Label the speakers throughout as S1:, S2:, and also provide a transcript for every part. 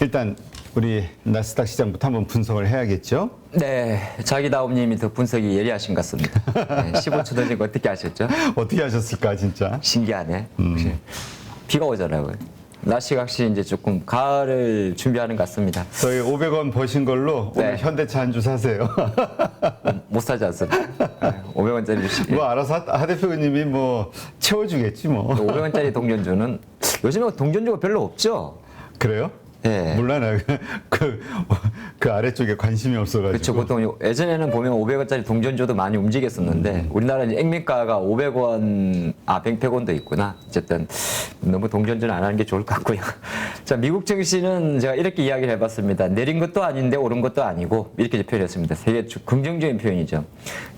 S1: 일단 우리 나스닥 시장부터 한번 분석을 해야겠죠.
S2: 네, 자기다움님이 더 분석이 예리하신 것 같습니다. 네, 15초 던진 거 어떻게 아셨죠?
S1: 어떻게 하셨을까 진짜.
S2: 신기하네. 혹시 비가 오잖아요. 날씨가 확실히 이제 조금 가을을 준비하는 것 같습니다.
S1: 저희 500원 버신 걸로 오늘
S2: 네.
S1: 현대차 한 주 사세요.
S2: 못 사지 않습니다. 500원짜리 주시기.
S1: 뭐 알아서 하, 하 대표님이 뭐 채워주겠지 뭐.
S2: 500원짜리 동전주는 요즘에 동전주가 별로 없죠.
S1: 그래요?
S2: 네.
S1: 몰라 나 그, 그 아래쪽에 관심이 없어가지고.
S2: 그렇죠. 보통 요- 예전에는 보면 500원짜리 동전주도 많이 움직였었는데 우리나라는 이제 액면가가 500원, 아 100원도 있구나. 어쨌든 너무 동전주는 안 하는 게 좋을 것 같고요. 자, 미국 증시는 제가 이렇게 이야기를 해봤습니다. 내린 것도 아닌데 오른 것도 아니고 이렇게 표현했습니다. 되게 주- 긍정적인 표현이죠.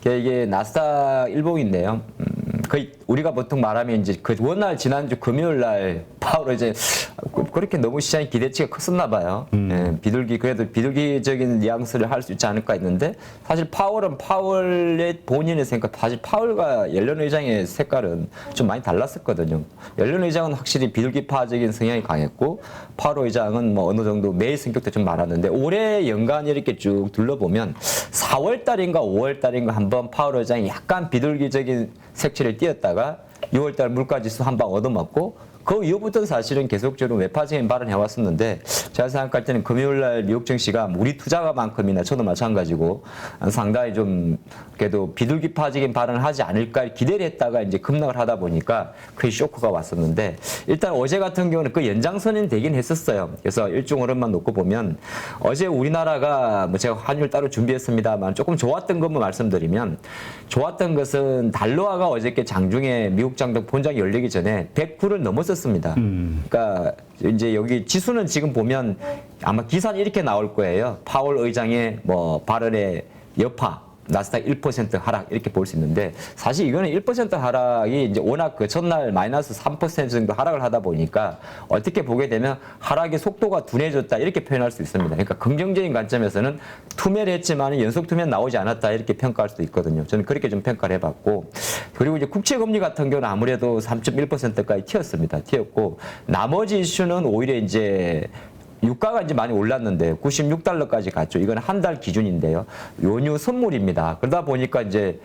S2: 그러니까 이게 나스닥 일봉인데요. 음, 거의 우리가 보통 말하면 이제 그 원날 지난주 금요일 날 파월 이제 그렇게 너무 시장의 기대치가 컸었나 봐요. 예, 비둘기 그래도 비둘기적인 뉘앙스를 할 수 있지 않을까 했는데 사실 파월은 파월의 본인의 생각 사실 파월과 옐런 의장의 색깔은 좀 많이 달랐었거든요. 옐런 의장은 확실히 비둘기파적인 성향이 강했고 파월 의장은 뭐 어느 정도 매일 성격도 좀 많았는데 올해 연간 이렇게 쭉 둘러보면 4월 달인가 5월 달인가 한번 파월 의장이 약간 비둘기적인 색채를 띄었다가 6월 달 물가지수 한 방 얻어맞고 그 이후부터는 사실은 계속적으로 외파적인 발언을 해왔었는데 제가 생각할 때는 금요일 날 미국 증시가 우리 투자가만큼이나 저도 마찬가지고 상당히 좀 그래도 비둘기파적인 발언을 하지 않을까 기대를 했다가 이제 급락을 하다 보니까 그 쇼크가 왔었는데 일단 어제 같은 경우는 그 연장선이 되긴 했었어요. 그래서 일종 흐름만 놓고 보면 어제 우리나라가 뭐 제가 환율 따로 준비했습니다만 조금 좋았던 것만 말씀드리면 좋았던 것은 달러화가 어저께 장중에 미국 장동 본장 열리기 전에 109를 넘 었었습니다. 그러니까 이제 여기 지수는 지금 보면 아마 기사는 이렇게 나올 거예요. 파월 의장의 뭐 발언의 여파 나스닥 1% 하락 이렇게 볼 수 있는데 사실 이거는 1% 하락이 이제 워낙 그 전날 마이너스 3% 정도 하락을 하다 보니까 어떻게 보게 되면 하락의 속도가 둔해졌다 이렇게 표현할 수 있습니다. 그러니까 긍정적인 관점에서는 투매를 했지만 연속 투매 나오지 않았다 이렇게 평가할 수도 있거든요. 저는 그렇게 좀 평가를 해봤고 그리고 이제 국채 금리 같은 경우는 아무래도 3.1%까지 튀었습니다. 튀었고 나머지 이슈는 오히려 이제 유가가 이제 많이 올랐는데 96달러까지 갔죠. 이건 한 달 기준인데요. 연유 선물입니다. 그러다 보니까 이제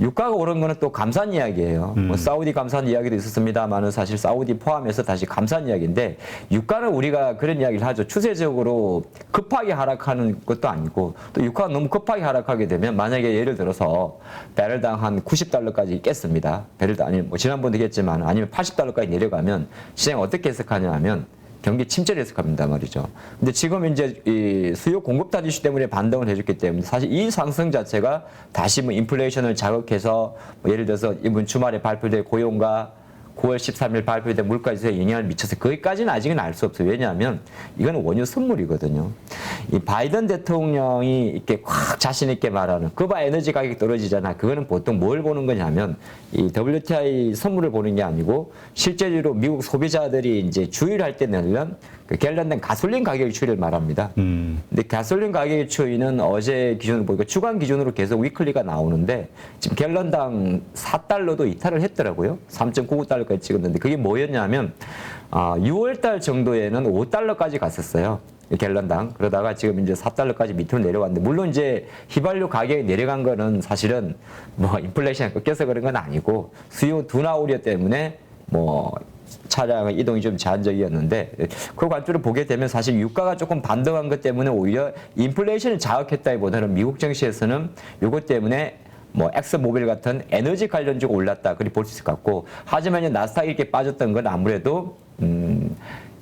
S2: 유가가 오른 거는 또 감산 이야기예요. 뭐 사우디 감산 이야기도 있었습니다만은 사실 사우디 포함해서 다시 감산 이야기인데 유가는 우리가 그런 이야기를 하죠. 추세적으로 급하게 하락하는 것도 아니고 또 유가가 너무 급하게 하락하게 되면 만약에 예를 들어서 배럴당 한 90달러까지 깼습니다. 배럴당 아니 뭐 지난번도 겠지만 아니면 80달러까지 내려가면 시장 어떻게 해석하냐 하면 경기 침체를 해석합니다 말이죠. 근데 지금 이제 이 수요 공급단 이슈 때문에 반등을 해줬기 때문에 사실 이 상승 자체가 다시 뭐 인플레이션을 자극해서 뭐 예를 들어서 이번 주말에 발표될 고용과 9월 13일 발표된 물가지수에 영향을 미쳐서 거기까지는 아직은 알 수 없어요. 왜냐하면 이거는 원유 선물이거든요. 이 바이든 대통령이 이렇게 확 자신 있게 말하는 그봐 에너지 가격이 떨어지잖아. 그거는 보통 뭘 보는 거냐면 이 WTI 선물을 보는 게 아니고 실제로 미국 소비자들이 이제 주의를 할 때 내면 그 갤런당 가솔린 가격 추이를 말합니다.
S1: 음.
S2: 근데 가솔린 가격의 추이는 어제 기준으로 보니까 주간 기준으로 계속 위클리가 나오는데 지금 갤런당 4달러도 이탈을 했더라고요. 3.99달러까지 찍었는데 그게 뭐였냐면 아, 6월 달 정도에는 5달러까지 갔었어요. 갤런당 그러다가 지금 이제 4달러까지 밑으로 내려왔는데 물론 이제 휘발유 가격이 내려간 거는 사실은 뭐 인플레이션이 꺾여서 그런 건 아니고 수요 둔화 우려 때문에 뭐 차량의 이동이 좀 제한적이었는데 그 관점을 보게 되면 사실 유가가 조금 반등한 것 때문에 오히려 인플레이션을 자극했다기보다는 미국 증시에서는 이것 때문에 뭐 엑스모빌 같은 에너지 관련주가 올랐다. 그렇게 볼수 있을 것 같고 하지만 이제 나스닥이 이렇게 빠졌던 건 아무래도 음,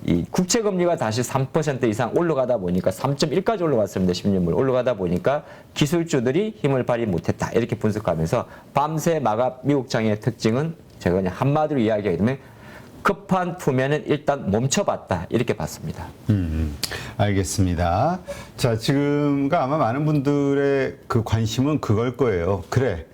S2: 이 국채 금리가 다시 3% 이상 올라가다 보니까 3.1까지 올라갔습니다. 10년물. 올라가다 보니까 기술주들이 힘을 발휘 못했다. 이렇게 분석하면서 밤새 마감 미국장의 특징은 제가 그냥 한마디로 이야기하게 되면 급한 투매는 일단 멈춰봤다 이렇게 봤습니다.
S1: 음, 알겠습니다. 자, 지금가 아마 많은 분들의 그 관심은 그걸 거예요. 그래.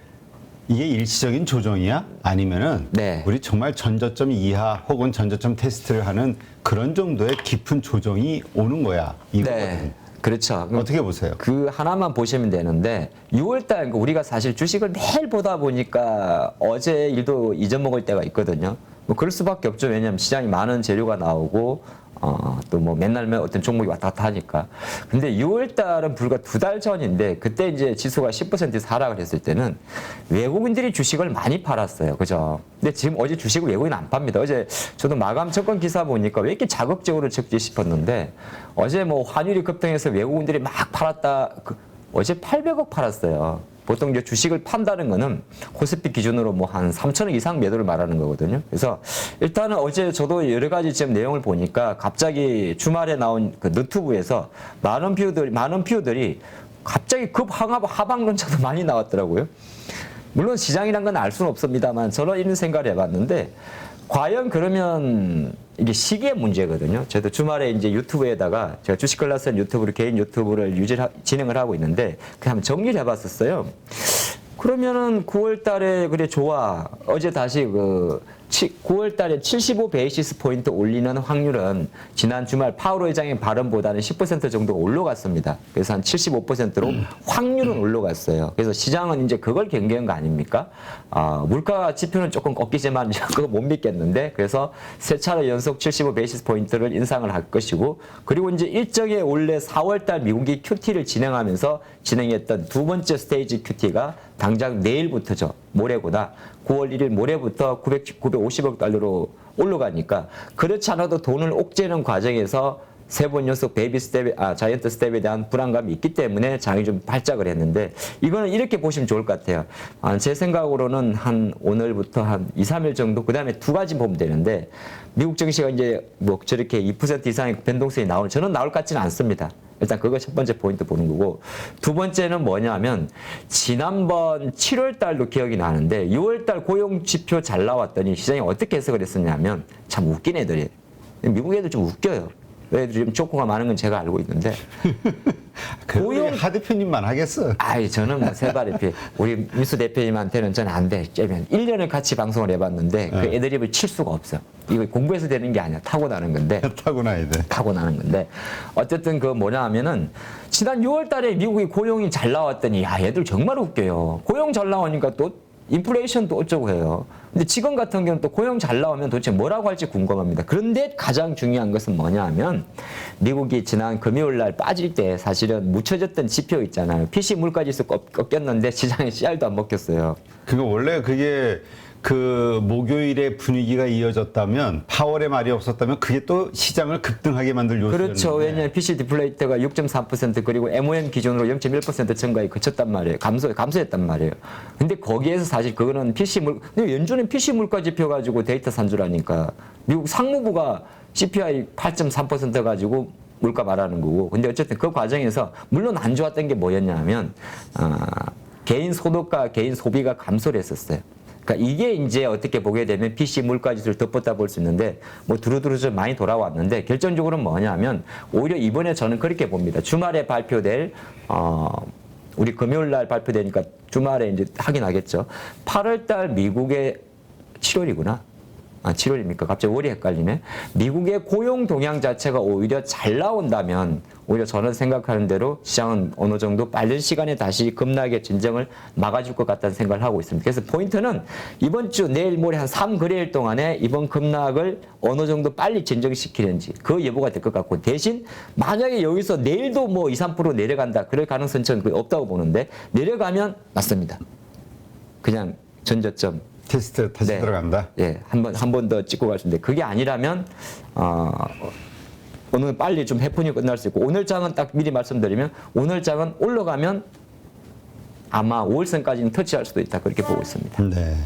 S1: 이게 일시적인 조정이야? 아니면은
S2: 네.
S1: 우리 정말 전저점 이하 혹은 전저점 테스트를 하는 그런 정도의 깊은 조정이 오는 거야. 이거거든.
S2: 네, 그렇죠.
S1: 어떻게 보세요?
S2: 그 하나만 보시면 되는데 6월달 우리가 사실 주식을 매일 보다 보니까 어제 일도 잊어먹을 때가 있거든요. 뭐 그럴 수밖에 없죠. 왜냐하면 시장이 많은 재료가 나오고 어, 또 뭐 맨날 매 어떤 종목이 왔다 갔다 하니까. 근데 6월 달은 불과 두 달 전인데 그때 이제 지수가 10% 이상 하락을 했을 때는 외국인들이 주식을 많이 팔았어요. 그죠? 근데 지금 어제 주식을 외국인 안 팝니다. 어제 저도 마감 채권 기사 보니까 왜 이렇게 자극적으로 적지 싶었는데 어제 뭐 환율이 급등해서 외국인들이 막 팔았다. 그 어제 800억 팔았어요. 보통 이제 주식을 판다는 거는 코스피 기준으로 뭐 한 3천억 이상 매도를 말하는 거거든요. 그래서 일단은 어제 저도 여러 가지 지금 내용을 보니까 갑자기 주말에 나온 그 너튜브에서 많은 뷰들이 많은 뷰들이 갑자기 급 하방 하방론자도 많이 나왔더라고요. 물론 시장이란 건 알 수는 없습니다만 저는 이런 생각을 해봤는데 과연 그러면 이게 시기의 문제거든요. 저도 주말에 이제 유튜브에다가 제가 주식 클래스 유튜브를 개인 유튜브를 유지 진행을 하고 있는데 그냥 정리를 해봤었어요. 그러면은 9월 달에 그래 좋아. 어제 다시 그 9월 달에 75 베이시스 포인트 올리는 확률은 지난 주말 파월 의장의 발언보다는 10% 정도 올라갔습니다. 그래서 한 75%로 확률은 올라갔어요. 그래서 시장은 이제 그걸 경계한 거 아닙니까? 아, 물가 지표는 조금 꺾이지만 그거 못 믿겠는데 그래서 세 차례 연속 75 베이시스 포인트를 인상을 할 것이고 그리고 이제 일정에 원래 4월 달 미국이 QT를 진행하면서 진행했던 두 번째 스테이지 QT가 당장 내일부터죠. 모레구나. 9월 1일 모레부터 900, 950억 달러로 올라가니까 그렇지 않아도 돈을 옥죄는 과정에서 세번 연속 베이비 스텝에, 아, 자이언트 스텝에 대한 불안감이 있기 때문에 장이 좀 발작을 했는데 이거는 이렇게 보시면 좋을 것 같아요. 아, 제 생각으로는 한 오늘부터 한 2, 3일 정도 그 다음에 두 가지 보면 되는데 미국 증시가 이제 뭐 저렇게 2% 이상의 변동성이 나오는 저는 나올 것 같지는 않습니다. 일단 그거 첫 번째 포인트 보는 거고 두 번째는 뭐냐면 지난번 7월 달도 기억이 나는데 6월 달 고용 지표 잘 나왔더니 시장이 어떻게 해석을 했었냐면 참 웃긴 애들이에요. 미국 애들 좀 웃겨요. 애들이 좀 조커가 많은 건 제가 알고 있는데
S1: 그
S2: 고용-
S1: 하 대표님만 하겠어.
S2: 아이 저는 뭐 세발이피 우리 미수 대표님한테는 저는 안 돼. 째면 1년을 같이 방송을 해봤는데 그
S1: 네.
S2: 애드립을 칠 수가 없어. 이거 공부해서 되는 게 아니야. 타고나는 건데
S1: 타고나야 돼.
S2: 타고나는 건데 어쨌든 그 뭐냐 하면은 지난 6월 달에 미국이 고용이 잘 나왔더니 야 얘들 정말 웃겨요. 고용 잘 나오니까 또 인플레이션도 어쩌고 해요. 근데 지금 같은 경우는 또 고용 잘 나오면 도대체 뭐라고 할지 궁금합니다. 그런데 가장 중요한 것은 뭐냐 하면 미국이 지난 금요일 날 빠질 때 사실은 묻혀졌던 지표 있잖아요. PC 물가지수 꺾- 꺾였는데 시장에 씨알도 안 먹혔어요.
S1: 그거 원래 그게 그 목요일에 분위기가 이어졌다면 파월의 말이 없었다면 그게 또 시장을 급등하게 만들 요소였는데
S2: 그렇죠. 왜냐하면 PC 디플레이터가 6.3% 그리고 MOM 기준으로 0.1% 증가에 그쳤단 말이에요. 감소 감소했단 말이에요. 근데 거기에서 사실 그거는 PC 물 근데 연준은 PC 물가 지표 가지고 데이터 산출하니까 미국 상무부가 CPI 8.3% 가지고 물가 말하는 거고. 근데 어쨌든 그 과정에서 물론 안 좋았던 게 뭐였냐면 아, 개인 소득과 개인 소비가 감소를 했었어요. 그러니까 이게 이제 어떻게 보게 되면 PC 물가 지수를 덮었다 볼 수 있는데 뭐 두루두루 좀 많이 돌아왔는데 결정적으로는 뭐냐면 오히려 이번에 저는 그렇게 봅니다. 주말에 발표될 어 우리 금요일 날 발표되니까 주말에 이제 확인하겠죠. 8월 달 미국의 7월이구나. 아, 7월입니까? 갑자기 월이 헷갈리네. 미국의 고용 동향 자체가 오히려 잘 나온다면 오히려 저는 생각하는 대로 시장은 어느 정도 빠른 시간에 다시 급락의 진정을 막아줄 것 같다는 생각을 하고 있습니다. 그래서 포인트는 이번 주 내일 모레 한 3거래일 동안에 이번 급락을 어느 정도 빨리 진정시키는지 그 예보가 될 것 같고 대신 만약에 여기서 내일도 뭐 2, 3% 내려간다. 그럴 가능성은 저는 거의 없다고 보는데 내려가면 맞습니다. 그냥 전저점
S1: 테스트 다시
S2: 네.
S1: 들어간다.
S2: 예, 한 번 한 번 더 찍고 갈수 있는데 그게 아니라면 어, 오늘 빨리 좀 해프닝이 끝날 수 있고 오늘 장은 딱 미리 말씀드리면 오늘 장은 올라가면 아마 5월선까지는 터치할 수도 있다 그렇게 보고 있습니다.
S1: 네.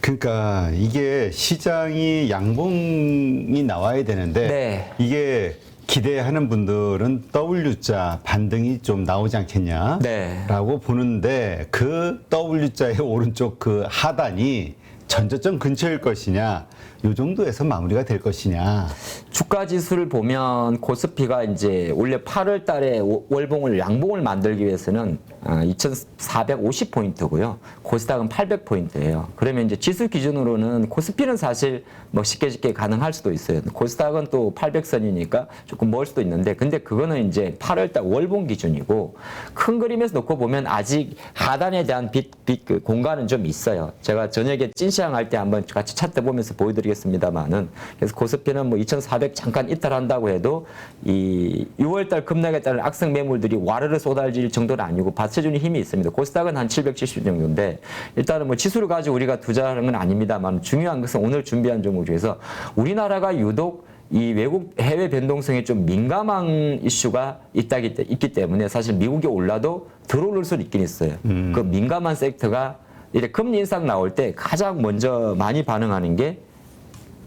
S1: 그러니까 이게 시장이 양봉이 나와야 되는데
S2: 네.
S1: 이게 기대하는 분들은 W자 반등이 좀 나오지 않겠냐?
S2: 네.
S1: 라고 보는데 그 W자의 오른쪽 그 하단이 전저점 근처일 것이냐? 요 정도에서 마무리가 될 것이냐?
S2: 주가 지수를 보면 코스피가 이제 원래 8월 달에 오- 월봉을 양봉을 만들기 위해서는 2,450포인트고요. 코스닥은 800포인트예요. 그러면 이제 지수 기준으로는 코스피는 사실 뭐 쉽게 쉽게 가능할 수도 있어요. 코스닥은 또 800선이니까 조금 멀 수도 있는데 근데 그거는 이제 8월 달 월봉 기준이고 큰 그림에서 놓고 보면 아직 하단에 대한 빛, 빛, 그 공간은 좀 있어요. 제가 저녁에 찐시장 할때 한번 같이 차트 보면서 보여드리겠습니다. 드리겠습니다만은 그래서 코스피는 뭐 2,400 잠깐 이탈한다고 해도 이 6월달 급락에 따른 악성 매물들이 와르르 쏟아질 정도는 아니고 받쳐주는 힘이 있습니다. 코스닥은 한 770 정도인데 일단은 뭐 지수를 가지고 우리가 투자하는 건 아닙니다만 중요한 것은 오늘 준비한 종목 중에서 우리나라가 유독 이 외국 해외 변동성에 좀 민감한 이슈가 있다 있기 때문에 사실 미국이 올라도 들어올 수는 있긴 있어요. 그 민감한 섹터가 이제 금리 인상 나올 때 가장 먼저 많이 반응하는 게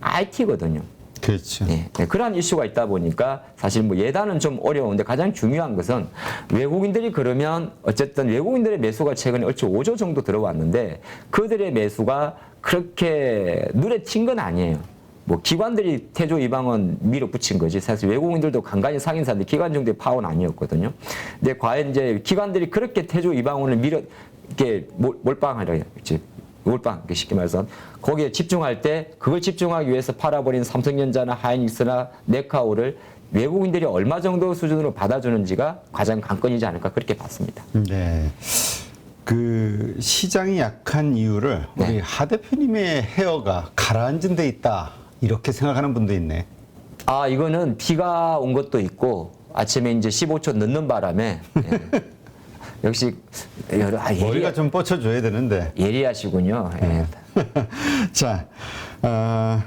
S2: IT거든요.
S1: 그렇죠.
S2: 예, 예, 그러한 이슈가 있다 보니까 사실 뭐 예단은 좀 어려운데 가장 중요한 것은 외국인들이 그러면 어쨌든 외국인들의 매수가 최근에 얼추 5조 정도 들어왔는데 그들의 매수가 그렇게 눈에 튄 건 아니에요. 뭐 기관들이 태조 이방은 밀어붙인 거지. 사실 외국인들도 간간히 상인사인데 기관 정도의 파워는 아니었거든요. 근데 과연 이제 기관들이 그렇게 태조 이방원을 밀어 이렇게 몰- 몰빵하려 했지. 몰빵 쉽게 말해서 거기에 집중할 때 그걸 집중하기 위해서 팔아버린 삼성전자나 하이닉스나 네카오를 외국인들이 얼마 정도 수준으로 받아주는지가 가장 관건이지 않을까 그렇게 봤습니다.
S1: 네. 그 시장이 약한 이유를
S2: 네.
S1: 우리 하 대표님의 헤어가 가라앉은 데 있다 이렇게 생각하는 분도 있네.
S2: 아 이거는 비가 온 것도 있고 아침에 이제 15초 늦는 바람에 예. 역시 여러 아, 예리,
S1: 머리가 좀 뻗쳐줘야 되는데.
S2: 예리하시군요. 예.
S1: 자, 어,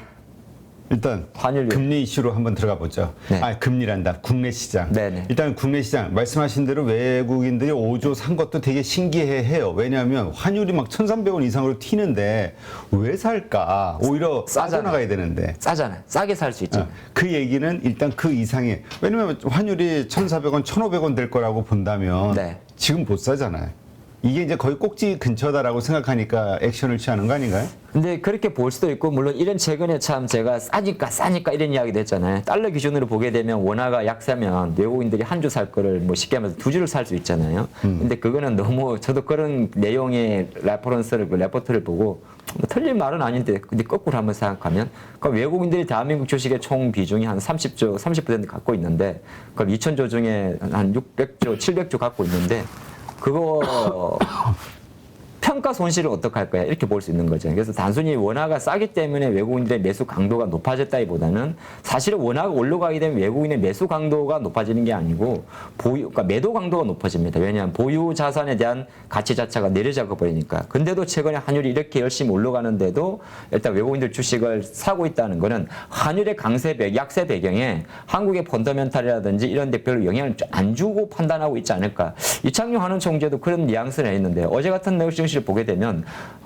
S1: 일단
S2: 환율
S1: 금리 이슈로 한번 들어가 보죠.
S2: 네.
S1: 아, 금리란다. 국내 시장.
S2: 네네.
S1: 일단 국내 시장 말씀하신 대로 외국인들이 5조 산 것도 되게 신기해해요. 왜냐하면 환율이 막 1,300원 이상으로 튀는데 왜 살까? 오히려
S2: 싸잖아요.
S1: 빠져나가야 되는데.
S2: 싸잖아요. 싸게 살 수 있죠.
S1: 어, 그 얘기는 일단 그 이상의 왜냐면 환율이 1,400원, 1,500원 될 거라고 본다면
S2: 네.
S1: 지금 못 사잖아요. 이게 이제 거의 꼭지 근처다라고 생각하니까 액션을 취하는 거 아닌가요?
S2: 근데 그렇게 볼 수도 있고 물론 이런 최근에 참 제가 싸니까 싸니까 이런 이야기도 했잖아요. 달러 기준으로 보게 되면 원화가 약세면 외국인들이 한 주 살 거를 뭐 쉽게 말해서 두 주를 살 수 있잖아요. 근데 그거는 너무 저도 그런 내용의 레퍼런스를 그 레포트를 보고 뭐 틀린 말은 아닌데 근데 거꾸로 한번 생각하면 그 외국인들이 대한민국 주식의 총 비중이 한 30조 30% 갖고 있는데 그럼 2천조 중에 한 600조 700조 갖고 있는데 그거 평가 손실을 어떻게 할 거야 이렇게 볼 수 있는 거죠. 그래서 단순히 원화가 싸기 때문에 외국인들의 매수 강도가 높아졌다기보다는 사실은 원화가 올라가게 되면 외국인의 매수 강도가 높아지는 게 아니고 보유, 그러니까 매도 강도가 높아집니다. 왜냐하면 보유 자산에 대한 가치 자체가 내려잡아 버리니까. 근데도 최근에 환율이 이렇게 열심히 올라가는데도 일단 외국인들 주식을 사고 있다는 거는 환율의 강세 배, 약세 배경에 한국의 펀더멘탈이라든지 이런 데 별로 영향을 안 주고 판단하고 있지 않을까. 이창용 하는 총재도 그런 뉘앙스를 했는데 어제 같은 내용 증시를 보게 되면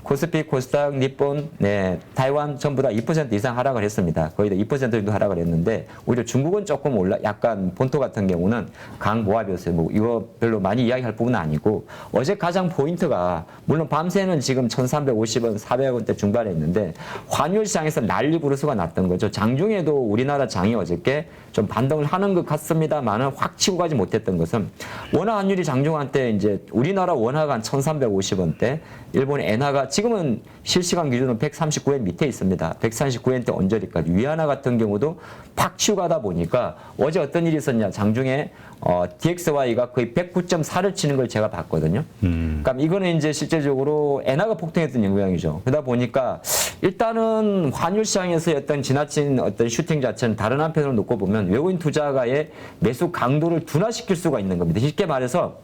S2: 코스피, 코스닥, 니폰, 네, 타이완 전부 다 2% 이상 하락을 했습니다. 거의 다 2% 정도 하락을 했는데 오히려 중국은 조금 올라 약간 본토 같은 경우는 강보합이었어요. 뭐 이거 별로 많이 이야기할 부분은 아니고 어제 가장 포인트가 물론 밤새는 지금 1,350원, 400원대 중반에 있는데 환율 시장에서 난리 부르스가 났던 거죠. 장중에도 우리나라 장이 어저께 좀 반등을 하는 것 같습니다만은 확 치고 가지 못했던 것은 원화 환율이 장중한 때 이제 우리나라 원화가 한 1,350원대, 일본 엔화가 지금은 실시간 기준으로 139엔 밑에 있습니다. 139엔대 언저리까지. 위안화 같은 경우도 팍 치고 가다 보니까 어제 어떤 일이 있었냐. 장중에 어, DXY가 거의 109.4를 치는 걸 제가 봤거든요. 그러니까 이거는 이제 실질적으로 엔화가 폭등했던 영향이죠. 그러다 보니까 일단은 환율 시장에서의 어떤 지나친 어떤 슈팅 자체는 다른 한편으로 놓고 보면 외국인 투자가의 매수 강도를 둔화시킬 수가 있는 겁니다. 쉽게 말해서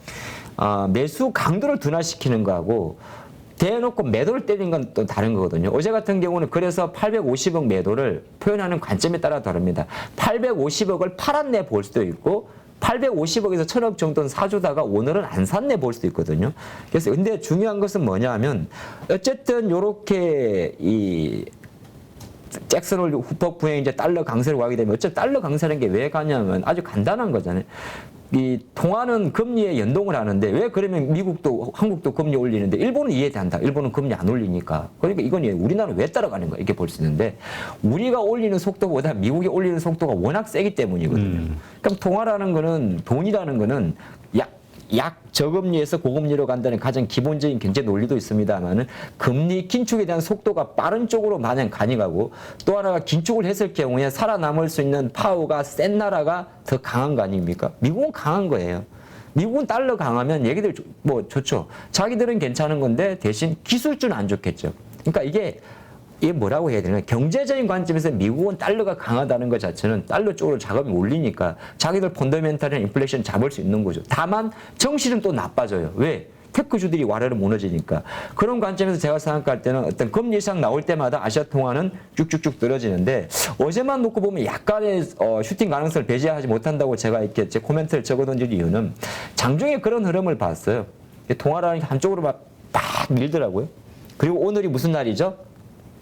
S2: 어, 매수 강도를 둔화시키는 거하고 대놓고 매도를 때리는 건또 다른 거거든요. 어제 같은 경우는 그래서 850억 매도를 표현하는 관점에 따라 다릅니다. 850억을 팔았네 볼 수도 있고 850억에서 1000억 정도는 사주다가 오늘은 안 샀네 볼 수도 있거든요. 그래서 근데 중요한 것은 뭐냐 하면 어쨌든 요렇게 이 잭슨홀 후폭 부에 이제 달러 강세로 가게 되면 어차피 달러 강세라는 게 왜 가냐면 아주 간단한 거잖아요. 이 통화는 금리에 연동을 하는데 왜 그러면 미국도 한국도 금리 올리는데 일본은 이해된다. 일본은 금리 안 올리니까. 그러니까 이건 우리나라는 왜 따라가는 거야? 이렇게 볼 수 있는데 우리가 올리는 속도보다 미국이 올리는 속도가 워낙 세기 때문이거든요. 그럼 통화라는 거는 돈이라는 거는 약, 약 저금리에서 고금리로 간다는 가장 기본적인 경제 논리도 있습니다만은 금리 긴축에 대한 속도가 빠른 쪽으로 마냥 가니 가고 또 하나가 긴축을 했을 경우에 살아남을 수 있는 파워가 센 나라가 더 강한 거 아닙니까? 미국은 강한 거예요. 미국은 달러 강하면 얘기들 좋- 뭐 좋죠. 자기들은 괜찮은 건데 대신 기술주는 안 좋겠죠. 그러니까 이게 이게 뭐라고 해야 되나 경제적인 관점에서 미국은 달러가 강하다는 것 자체는 달러 쪽으로 자금이 올리니까 자기들 펀더멘탈이나 인플레이션 잡을 수 있는 거죠. 다만 정실은 또 나빠져요. 왜? 테크주들이 와르르 무너지니까 그런 관점에서 제가 생각할 때는 어떤 금리 인상 나올 때마다 아시아 통화는 쭉쭉쭉 떨어지는데 어제만 놓고 보면 약간의 어, 슈팅 가능성을 배제하지 못한다고 제가 이렇게 제 코멘트를 적어둔 이유는 장중에 그런 흐름을 봤어요. 통화라는 게 한쪽으로 막, 막 밀더라고요. 그리고 오늘이 무슨 날이죠?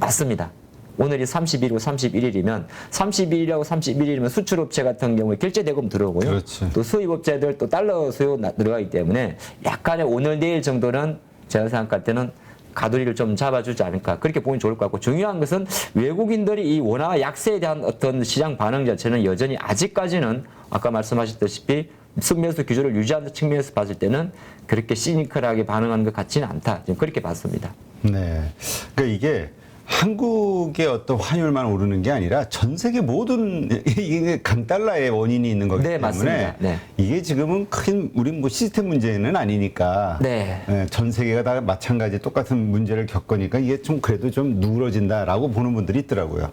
S2: 맞습니다. 오늘이 30일이고 31일이면 31일하고 31일이면 수출업체 같은 경우에 결제대금 들어오고요.
S1: 그렇지.
S2: 또 수입업체들 또 달러 수요 나- 들어가기 때문에 약간의 오늘 내일 정도는 제가 생각할 때는 가두리를 좀 잡아주지 않을까 그렇게 보면 좋을 것 같고 중요한 것은 외국인들이 이 원화 약세에 대한 어떤 시장 반응 자체는 여전히 아직까지는 아까 말씀하셨다시피 승매수 기조를 유지하는 측면에서 봤을 때는 그렇게 시니컬하게 반응하는 것 같지는 않다 지금 그렇게 봤습니다.
S1: 네. 그러니까 이게 한국의 어떤 환율만 오르는 게 아니라 전 세계 모든 이게 강달러의 원인이 있는 거기
S2: 네,
S1: 때문에
S2: 맞습니다. 네.
S1: 이게 지금은 큰 우리 뭐 시스템 문제는 아니니까
S2: 네.
S1: 예, 전 세계가 다 마찬가지 똑같은 문제를 겪으니까 이게 좀 그래도 좀 누그러진다라고 보는 분들이 있더라고요.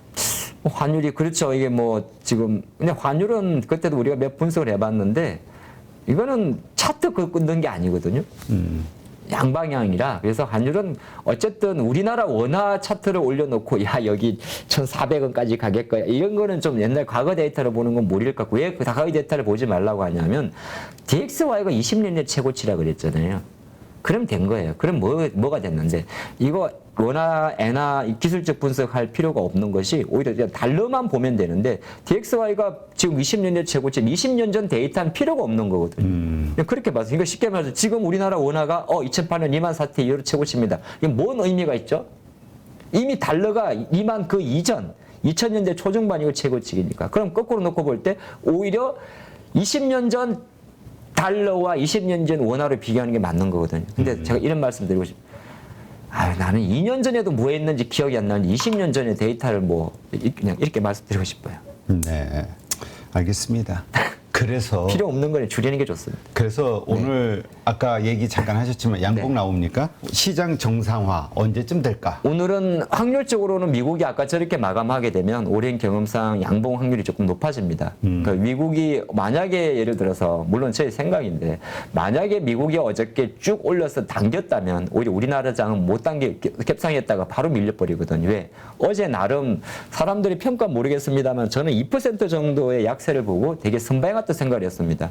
S2: 뭐 환율이 그렇죠. 이게 뭐 지금 근데 환율은 그때도 우리가 몇 분석을 해봤는데 이거는 차트 그 끊는 게 아니거든요.
S1: 음.
S2: 양방향이라 그래서 환율은 어쨌든 우리나라 원화 차트를 올려놓고 야 여기 1,400원까지 가겠 거야 이런 거는 좀 옛날 과거 데이터를 보는 건 무리일 것 같고 왜 그 과거 데이터를 보지 말라고 하냐면 DXY가 20년의 최고치라 그랬잖아요. 그럼 된 거예요. 그럼 뭐, 뭐가 됐는데 이거 원화, 엔화 이 기술적 분석할 필요가 없는 것이 오히려 달러만 보면 되는데 DXY가 지금 20년의 최고치, 20년 전 데이터는 필요가 없는 거거든요.
S1: 음.
S2: 그렇게 봐서 그러니까 쉽게 말해서 지금 우리나라 원화가 어 2008년 2만 4태 이후로 최고치입니다. 이게 뭔 의미가 있죠? 이미 달러가 2만 그 이전 2000년대 초중반 이거 최고치기니까. 그럼 거꾸로 놓고 볼 때 오히려 20년 전 달러와 20년 전 원화를 비교하는 게 맞는 거거든요. 근데 제가 이런 말씀 드리고 싶 아, 나는 2년 전에도 뭐 했는지 기억이 안 나는데 20년 전에 데이터를 뭐 이- 그냥 이렇게 말씀드리고 싶어요.
S1: 네. 알겠습니다. 그래서
S2: 필요 없는 거는 줄이는 게 좋습니다.
S1: 그래서 오늘 아까 얘기 잠깐 하셨지만 양봉
S2: 네.
S1: 나옵니까? 시장 정상화 언제쯤 될까?
S2: 오늘은 확률적으로는 미국이 아까 저렇게 마감하게 되면 오랜 경험상 양봉 확률이 조금 높아집니다. 그러니까 미국이 만약에 예를 들어서 물론 제 생각인데 만약에 미국이 어저께 쭉 올려서 당겼다면 오히려 우리나라 장은 못 당겨 캡상했다가 바로 밀려버리거든요. 왜? 어제 나름 사람들이 평가 모르겠습니다만 저는 2% 정도의 약세를 보고 되게 선방 같은 생각을 했습니다.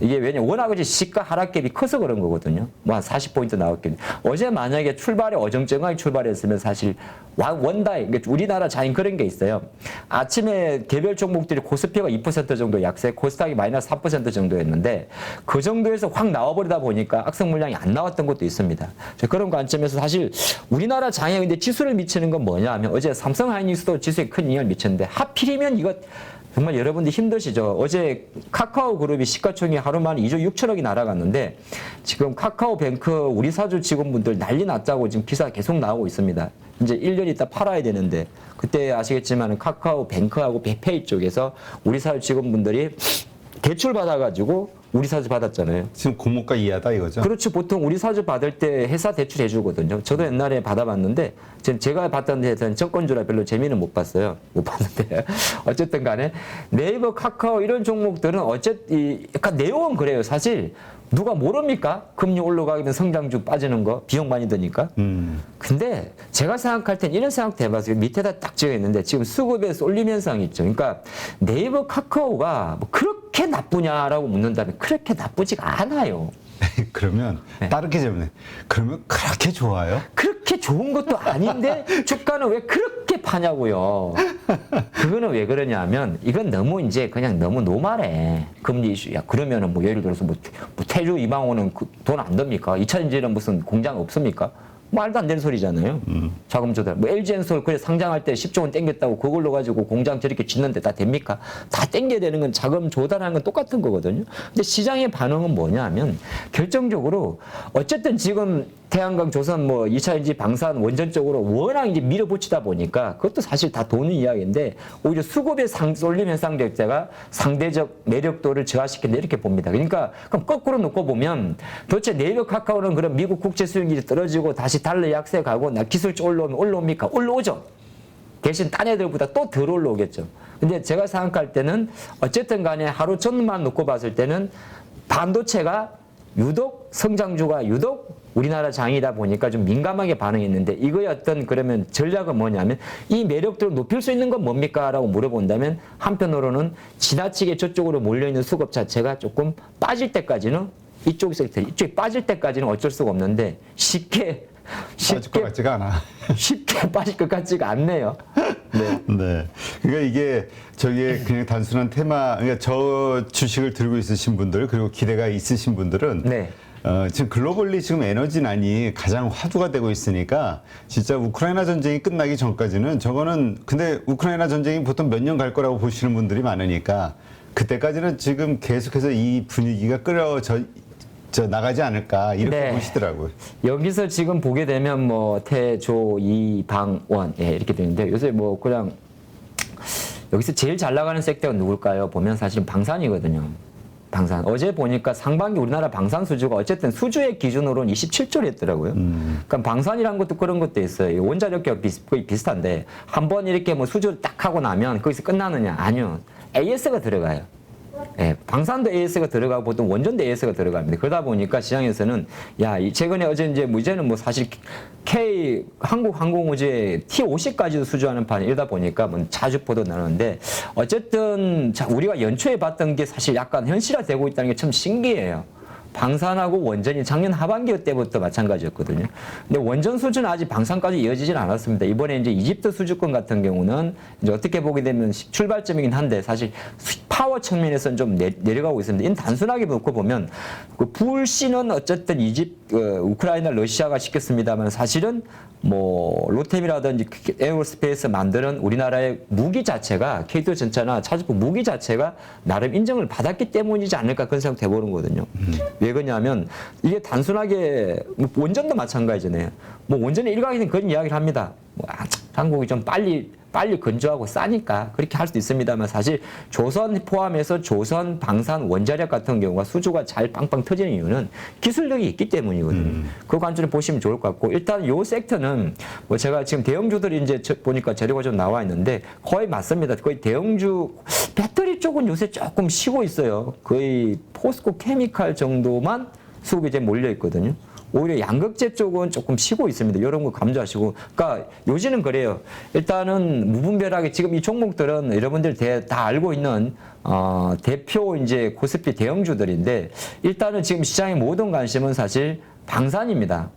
S2: 이게 왜냐 워낙 이제 시가 하락갭이 커서 그런 거거든요. 뭐 한 40포인트 나왔겠네. 어제 만약에 출발이 어정쩡하게 출발했으면 사실 와- 원다이 그러니까 우리나라 자인 그런 게 있어요. 아침에 개별 종목들이 코스피가 2% 정도 약세, 코스닥이 마이너스 4% 정도였는데 그 정도에서 확 나와버리다 보니까 악성 물량이 안 나왔던 것도 있습니다. 자, 그런 관점에서 사실 우리나라 장에 근데 지수를 미치는 건 뭐냐 하면 어제 삼성 하이닉스도 지수에 큰 영향을 미쳤는데 하필이면 이거 정말 여러분들 힘드시죠. 어제 카카오 그룹이 시가총액 하루 만에 2조 6천억이 날아갔는데 지금 카카오 뱅크 우리 사주 직원분들 난리 났다고 지금 기사 계속 나오고 있습니다. 이제 1년 있다 팔아야 되는데 그때 아시겠지만 카카오 뱅크하고 베페이 쪽에서 우리 사주 직원분들이 대출 받아가지고 우리 사주 받았잖아요.
S1: 지금 고목과 이하다 이거죠?
S2: 그렇죠. 보통 우리 사주 받을 때 회사 대출 해주거든요. 저도 옛날에 받아봤는데 지금 제가 받던 데서는 정권주라 별로 재미는 못 봤어요. 못 봤는데 어쨌든 간에 네이버, 카카오 이런 종목들은 어쨌든 약간 내용은 그래요. 사실 누가 모릅니까? 금리 올라가게 되면 성장주 빠지는 거 비용 많이 드니까.
S1: 음.
S2: 근데 제가 생각할 땐 이런 생각도 해봤어요. 밑에다 딱 찍어 있는데 지금 수급에 쏠림 현상이 있죠. 그러니까 네이버 카카오가 뭐 그렇게 나쁘냐라고 묻는다면 그렇게 나쁘지가 않아요.
S1: 그러면
S2: 네.
S1: 다르게 잡네. 그러면 그렇게 좋아요?
S2: 그렇게 좋은 것도 아닌데 주가는 왜 그렇게 파냐고요. 그거는 왜 그러냐면 이건 너무 이제 그냥 너무 노말해. 금리 이슈야. 그러면은 뭐 예를 들어서 뭐, 뭐 태주 이방호는 그 돈안 됩니까? 이차전지는 무슨 공장 없습니까? 말도 안 되는 소리잖아요. 자금 조달. 뭐 LG엔솔 그래 상장할 때 10조 원 땡겼다고 그걸로 가지고 공장 저렇게 짓는데 다 됩니까? 다 땡겨야 되는 건 자금 조달하는 건 똑같은 거거든요. 근데 시장의 반응은 뭐냐면 결정적으로 어쨌든 지금 태양광, 조선, 뭐 2차전지, 방산, 원전 쪽으로 워낙 이제 밀어붙이다 보니까 그것도 사실 다 도는 이야기인데 오히려 수급의 상, 쏠림 현상 자체가 상대적 매력도를 저하시킨다 이렇게 봅니다. 그러니까 그럼 거꾸로 놓고 보면 도대체 네이버 카카오는 그럼 미국 국제 수익률이 떨어지고 다시 달러 약세 가고 나 기술적 올라오면 올라옵니까? 올라오죠. 대신 딴 애들보다 또 덜 올라오겠죠. 근데 제가 생각할 때는 어쨌든 간에 하루 전만 놓고 봤을 때는 반도체가 유독 성장주가 유독 우리나라 장이다 보니까 좀 민감하게 반응했는데 이거의 어떤 그러면 전략은 뭐냐면 이 매력들을 높일 수 있는 건 뭡니까? 라고 물어본다면 한편으로는 지나치게 저쪽으로 몰려있는 수급 자체가 조금 빠질 때까지는 이쪽 섹터, 이쪽이 빠질 때까지는 어쩔 수가 없는데 쉽게
S1: 빠질 것
S2: 쉽게
S1: 같지가 않아.
S2: 쉽게 빠질 것 같지가 않네요. 네.
S1: 네. 그러니까 이게 저게 그냥 단순한 테마, 그러니까 저 주식을 들고 있으신 분들 그리고 기대가 있으신 분들은
S2: 네.
S1: 어, 지금 글로벌리 지금 에너지난이 가장 화두가 되고 있으니까 진짜 우크라이나 전쟁이 끝나기 전까지는 저거는 근데 우크라이나 전쟁이 보통 몇 년 갈 거라고 보시는 분들이 많으니까 그때까지는 지금 계속해서 이 분위기가 끌어져 저 나가지 않을까 이렇게
S2: 네.
S1: 보시더라고요.
S2: 여기서 지금 보게 되면 뭐 태조 이방원 예, 이렇게 되는데 요새 뭐 그냥 여기서 제일 잘 나가는 섹터가 누굴까요? 보면 사실 방산이거든요. 방산. 어제 보니까 상반기 우리나라 방산 수주가 어쨌든 수주의 기준으로는 27조를 했더라고요. 그러니까 방산이라는 것도 그런 것도 있어요. 원자력과 비슷, 거의 비슷한데 한 번 이렇게 뭐 수주를 딱 하고 나면 거기서 끝나느냐? 아니요. AS가 들어가요. 예, 방산도 AS가 들어가고 보통 원전도 AS가 들어갑니다. 그러다 보니까 시장에서는 야, 이 최근에 어제 이제 뭐 이제는 뭐 사실 K 한국 항공우주에 T50까지도 수주하는 판 이러다 보니까 뭐 자주 보도 나누는데 어쨌든 자, 우리가 연초에 봤던 게 사실 약간 현실화되고 있다는 게 참 신기해요. 방산하고 원전이 작년 하반기 때부터 마찬가지였거든요. 근데 원전 수주는 아직 방산까지 이어지진 않았습니다. 이번에 이제 이집트 수주권 같은 경우는 이제 어떻게 보게 되면 시- 출발점이긴 한데 사실 수- 파워 측면에서는 좀 내, 내려가고 있습니다. 이는 단순하게 놓고 보면 그 불씨는 어쨌든 이집 어, 우크라이나 러시아가 시켰습니다만 사실은 뭐 로템이라든지 에어스페이스 만드는 우리나라의 무기 자체가 K2 전차나 차주포 무기 자체가 나름 인정을 받았기 때문이지 않을까 그런 생각 해보는 거거든요. 왜 그러냐면 이게 단순하게 뭐 원전도 마찬가지잖아요. 뭐 원전의 일각에서는 그런 이야기를 합니다. 뭐 아, 참, 한국이 좀 빨리 빨리 건조하고 싸니까 그렇게 할 수도 있습니다만 사실 조선 포함해서 조선 방산 원자력 같은 경우가 수주가 잘 빵빵 터지는 이유는 기술력이 있기 때문이거든요. 그 관점을 보시면 좋을 것 같고 일단 요 섹터는 뭐 제가 지금 대형주들이 이제 저- 보니까 재료가 좀 나와 있는데 거의 맞습니다. 거의 대형주 배터리 쪽은 요새 조금 쉬고 있어요. 거의 포스코 케미칼 정도만 수급이 이제 몰려 있거든요. 오히려 양극재 쪽은 조금 쉬고 있습니다. 이런 거 감조하시고. 그러니까 요지는 그래요. 일단은 무분별하게 지금 이 종목들은 여러분들 대- 다 알고 있는 어, 대표 이제 코스피 대형주들인데 일단은 지금 시장의 모든 관심은 사실 방산입니다.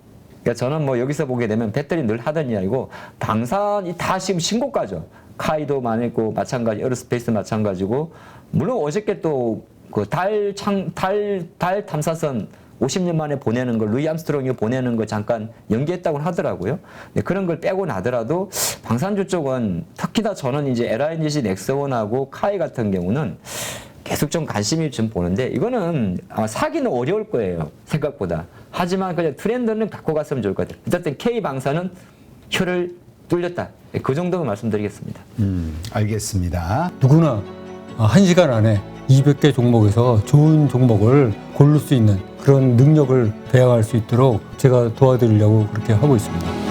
S2: 그러니까 저는 뭐 여기서 보게 되면 배터리 늘 하던 이야기고 방산이 다 지금 신고가죠. 카이도 많고 마찬가지, 에어로스페이스 마찬가지고 물론 어저께 또 그 달 창 달 달 탐사선 50년 만에 보내는 걸 루이 암스트롱이 보내는 거 잠깐 연기했다고 하더라고요. 네, 그런 걸 빼고 나더라도 방산주 쪽은 특히나 저는 이제 LINGC 넥스원하고 카이 같은 경우는 계속 좀 관심이 좀 보는데 이거는 사기는 어려울 거예요 생각보다 하지만 그냥 트렌드는 갖고 갔으면 좋을 것 같아요 어쨌든 K 방사는 혀를 뚫렸다 네, 그 정도만 말씀드리겠습니다
S1: 음, 알겠습니다.
S3: 누구나 한 시간 안에 200개 종목에서 좋은 종목을 고를 수 있는 그런 능력을 배양할 수 있도록 제가 도와드리려고 그렇게 하고 있습니다.